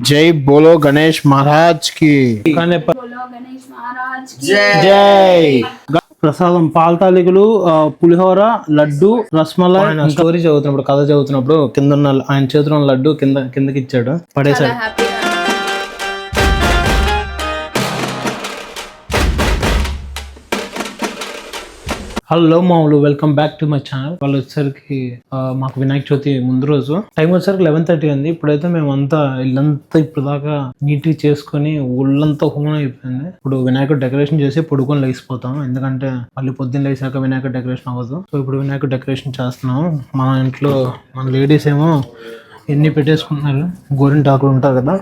జై బోలో గణేష్ మహారాజ్కి. జై. ప్రసాదం పాల తాలికలు పులిహోర లడ్డు రస్మలై స్టోరీ చదువుతున్నప్పుడు కథ చదువుతున్నప్పుడు కింద ఆయన చేతిలో లడ్డు కింద కిందకి ఇచ్చాడు పడేసాడు హలో మామూలు welcome back to my channel. వాళ్ళు వచ్చేసరికి మాకు వినాయక చవితి ముందు రోజు. టైం వచ్చేసరికి లెవెన్ థర్టీ అంది ఇప్పుడైతే మేము అంతా ఇల్లంతా ఇప్పుడు దాకా నీట్గా చేసుకుని ఒళ్ళంతా హోమం అయిపోయింది. ఇప్పుడు వినాయకుడు డెకరేషన్ చేసి పొడుకొని లేచిపోతాం. ఎందుకంటే మళ్ళీ పొద్దున్న లేచాక వినాయకుడు డెకరేషన్ అవ్వదు. సో ఇప్పుడు వినాయకుడు డెకరేషన్ చేస్తున్నాం. మన ఇంట్లో మన లేడీస్ ఏమో ఎన్ని పెట్టేసుకుంటున్నారు? గోరింటాకులు ఉంటారు కదా.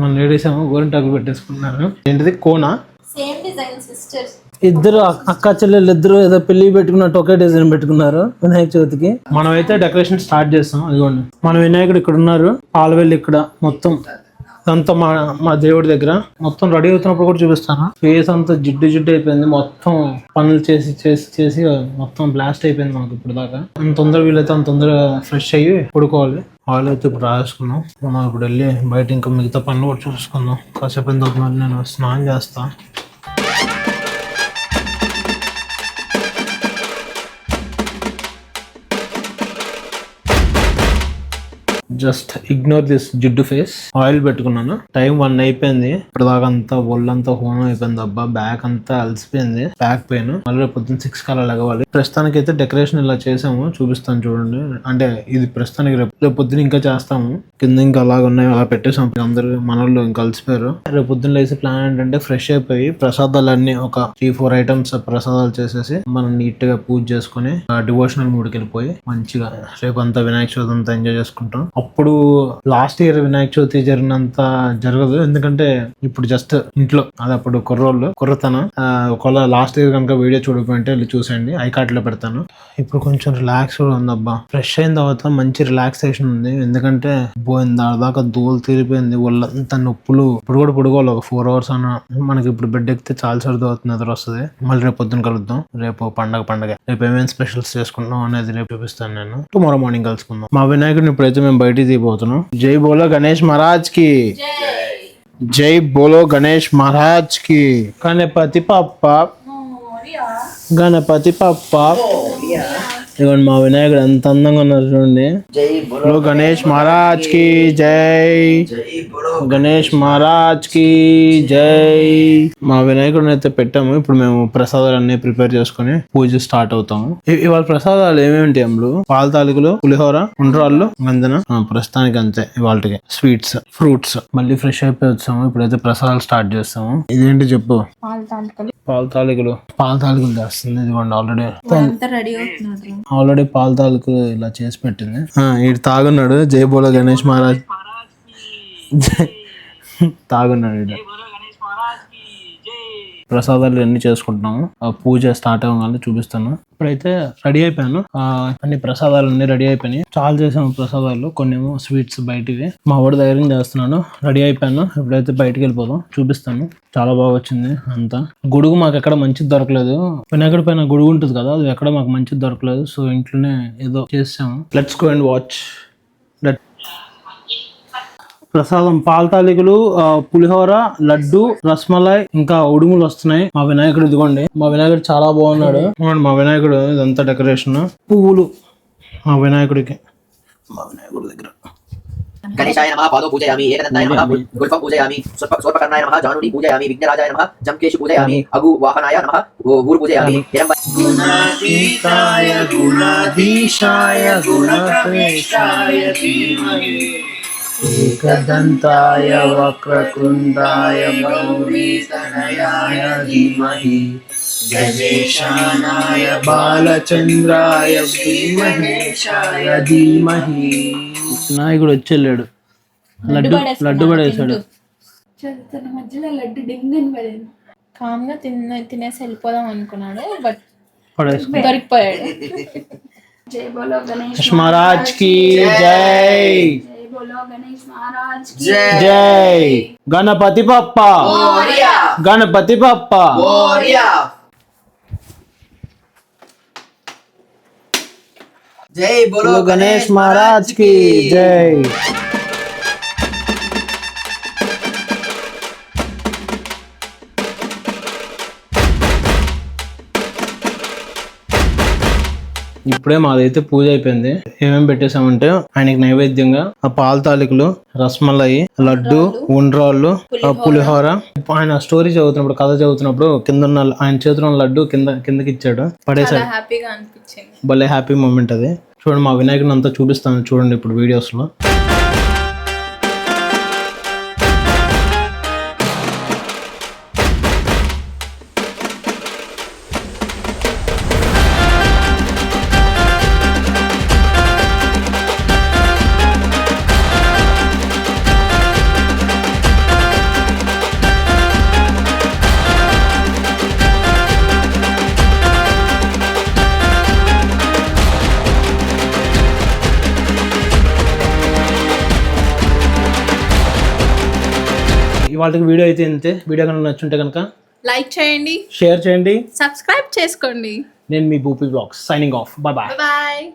మన లేడీస్ ఏమో గోరింటాకులు పెట్టేసుకుంటున్నారు. ఏంటిది? కోనా? సేమ్ డిజైన్ సిస్టర్స్ ఇద్దరు అక్క చెల్లెలు ఇద్దరు ఏదో పెళ్ళి పెట్టుకున్నట్టు ఒకే డిజైన్ పెట్టుకున్నారు వినాయక చవితికి. మనం అయితే డెకరేషన్ స్టార్ట్ చేస్తాం అదిగోండి మన వినాయకుడు ఇక్కడ ఉన్నారు పాలవెల్లి ఇక్కడ మొత్తం. అంతా మా మా దేవుడి దగ్గర. మొత్తం రెడీ అవుతున్నప్పుడు కూడా చూపిస్తాను? ఫేస్ అంతా జిడ్డు జిడ్డు అయిపోయింది మొత్తం పనులు చేసి చేసి చేసి మొత్తం బ్లాస్ట్ అయిపోయింది మనకు ఇప్పుడు దాకా అంత తొందర వీలైతే అంత తొందరగా ఫ్రెష్ అయ్యి పడుకోవాలి. ఆయిల్ అయితే ఇప్పుడు రాసుకున్నాం. మనం ఇప్పుడు వెళ్ళి బయట ఇంకా మిగతా పనులు కూడా చూసుకుందాం. కాసేపు నేను స్నానం చేస్తాను జస్ట్ ఇగ్నోర్ దిస్ జిడ్డు ఫేస్. ఆయిల్ పెట్టుకున్నాను. టైం వన్ అయిపోయింది. ఇప్పటిదాకంతా దాకా అంతా ఒళ్ళంతా హోనం అయిపోయింది. అబ్బా బ్యాక్ అంతా అలసిపోయింది. Back pain. మళ్ళీ పొద్దున్న సిక్స్ కల్లా లెగవాలి ప్రస్తుతానికి అయితే డెకరేషన్ ఇలా చేసాము. చూపిస్తాను చూడండి. అంటే ఇది ప్రస్తుతానికి రేపు రేపు పొద్దున ఇంకా చేస్తాము. కింద ఇంకా అలాగ ఉన్నాయి. అలా పెట్టేసాం. అందరు మనల్లో ఇంకా కలిసిపోయారు రేపు పొద్దున్న లేసి ప్లాన్ ఏంటంటే ఫ్రెష్ అయిపోయి ప్రసాదాలన్నీ ఒక త్రీ ఫోర్ ఐటమ్స్ ప్రసాదాలు చేసేసి మనం నీట్గా పూజ చేసుకుని డివోషనల్ మూడ్కి వెళ్ళిపోయి మంచిగా రేపు అంతా వినాయక చవితి అంతా ఎంజాయ్ చేసుకుంటాం. అప్పుడు లాస్ట్ ఇయర్ వినాయక చవితి జరిగినంత జరగదు. ఎందుకంటే ఇప్పుడు జస్ట్ ఇంట్లో అది అప్పుడు కుర్రోళ్ళు కుర్రతనం. ఆ, ఒకవేళ లాస్ట్ ఇయర్ కనుక వీడియో చూడకపోయింటే వెళ్ళి చూసేయండి. ఐకాట్లో పెడతాను. ఇప్పుడు కొంచెం రిలాక్స్ కూడా ఉంది అబ్బా ఫ్రెష్ అయిన తర్వాత మంచి రిలాక్సేషన్ ఉంది. ఎందుకంటే పోయింది దాకా దూలు తీరిపోయింది. ఒళ్ళంతా నొప్పులు. ఇప్పుడు కూడా పడుకోవాలి. ఒక ఫోర్ అవర్స్ అన్న. మనకి ఇప్పుడు బెడ్ ఎక్కితే చాలా సరిది అవుతుంది. నిద్ర వస్తుంది. మళ్ళీ రేపు పొద్దున కలుద్దాం. రేపు పండగ పండగ. రేపు ఏమేమి స్పెషల్స్ చేసుకుంటాం అనేది రేపు చూపిస్తాను నేను. టుమారో మార్నింగ్ కలుసుకుందాం. మా వినాయకుడిని ఇప్పుడైతే మేము బయట బయటికి దిగిపోతున్నాం జై బోలో గణేష్ మహారాజ్కి జై బోలో గణేష్ మహారాజ్కి గణపతి పప్ప. గణపతి పప్ప. ఇదిగోండి మా వినాయకుడు ఎంత అందంగా ఉన్నారు చూడండి. గణేష్ మహారాజ్కి జై. గణేష్ మహారాజ్కి జై. మా వినాయకుడిని అయితే పెట్టాము. ఇప్పుడు మేము ప్రసాదాలు అన్ని ప్రిపేర్ చేసుకుని పూజ స్టార్ట్ అవుతాము. ఇవాళ ప్రసాదాలు ఏమేమిటి అమ్ములు? పాల తాలికలు పులిహోర ఉండ్రాళ్ళు గంజన ప్రస్తుతానికి అంతే. ఇవాళకి స్వీట్స్ ఫ్రూట్స్. మళ్ళీ ఫ్రెష్ అయిపోయి వచ్చాము. ఇప్పుడైతే ప్రసాదాలు స్టార్ట్ చేస్తాము. ఇదేంటి చెప్పు? పాల తాలికలు. పాల తాలికలు. పాల తాలికలు చేస్తుంది ఇదిగోండి ఆల్రెడీ. అంతా రెడీ అవుతున్నారు. ఆల్రెడీ పాల తాలికలు ఇలా చేసి పెట్టింది. ఆ, ఈడు తాగున్నాడు. జై బోలో గణేష్ మహారాజ్. జై- తాగున్నాడు ఈడు. ప్రసాదాలు అన్ని చేసుకుంటున్నాము. ఆ పూజ స్టార్ట్ అవ్వగానే చూపిస్తాను. ఇప్పుడైతే రెడీ అయిపోయాను. ఆ, అన్ని ప్రసాదాలు అన్ని రెడీ అయిపోయినాయి. చాలా చేసాము ప్రసాదాలు. కొన్ని ఏమో స్వీట్స్ బయటివి. మా వాడి దగ్గర చేస్తున్నాను. రెడీ అయిపోయాను. ఇప్పుడైతే బయటికి వెళ్ళిపోదాం. చూపిస్తాను. చాలా బాగా వచ్చింది అంతా. గొడుగు మాకు ఎక్కడ మంచిది దొరకలేదు. వినాయకుడి పైన గొడుగు ఉంటుంది కదా అది ఎక్కడ మాకు మంచిది దొరకలేదు. సో ఇంట్లోనే ఏదో చేసాము. Let's go and watch let ప్రసాదం పాలతాలికలు పులిహోర లడ్డు రస్మలై ఇంకా ఉడుములు వస్తున్నాయి. మా వినాయకుడు ఇదిగోండి. మా వినాయకుడు చాలా బాగున్నాడు. మా వినాయకుడు ఇదంతా డెకరేషన్. పువ్వులు. మా వినాయకుడికి. మా వినాయకుడి దగ్గర. గణేశాయ నమ పాదో పూజయామి ఏకదంతాయ నమ గుల్ఫం పూజయామి స్వర్పకర్ణాయ నమ జానుడి పూజయామి విఘ్నరాజాయ నమ జంకేషు పూజయామి అగు వాహనాయ నమ ఊరు పూజయామి గుణాతీతాయ గుణాధీశాయ గుణప్రేషాయ ధీమహి. एकदन्ताय वक्रतुण्डाय गौरीतनयाय धीमहि गणेशानाय బాలచంద్రాయ ధీమహేశాయ ధీమహి నాయకుడు వచ్చేళ్ళాడు లడ్డు లడ్డు పడేశాడు తన మధ్యలో లడ్డు డింగ్ అని పడింది కామ్ గా తిన్న తినేసి వెళ్ళిపోదాం అనుకున్నాడు బట్ పడేసుకో దొరికిపోయాడు జై బోలో గణేష్ మహారాజ్ కి జై बोलो गणेश महाराज। जय। गणपति पप्पा गणपति पप्पा जय बोलो गणेश महाराज की। जय। ఇప్పుడే మాదైతే పూజ అయిపోయింది. ఏమేమి పెట్టేసామంటే ఆయనకి నైవేద్యంగా ఆ పాల తాలికలు రసమలై లడ్డు ఉండ్రాళ్ళు పులిహోర. ఆయన స్టోరీ చదువుతున్నప్పుడు కథ చదువుతున్నప్పుడు కింద ఉన్న ఆయన చేతిలో లడ్డు కింద కిందకి ఇచ్చాడు పడేసాడు భలే హ్యాపీ మూమెంట్ అది. చూడండి మా వినాయకుని అంతా చూపిస్తాను చూడండి ఇప్పుడు వీడియోస్ ఇవాళకి వీడియో అయితే ఇంతే. వీడియో కనుక నచ్చుంటే కనుక లైక్ చేయండి. షేర్ చేయండి. సబ్స్క్రైబ్ చేసుకోండి. నేను మీ Boopi blogs. Signing off bye bye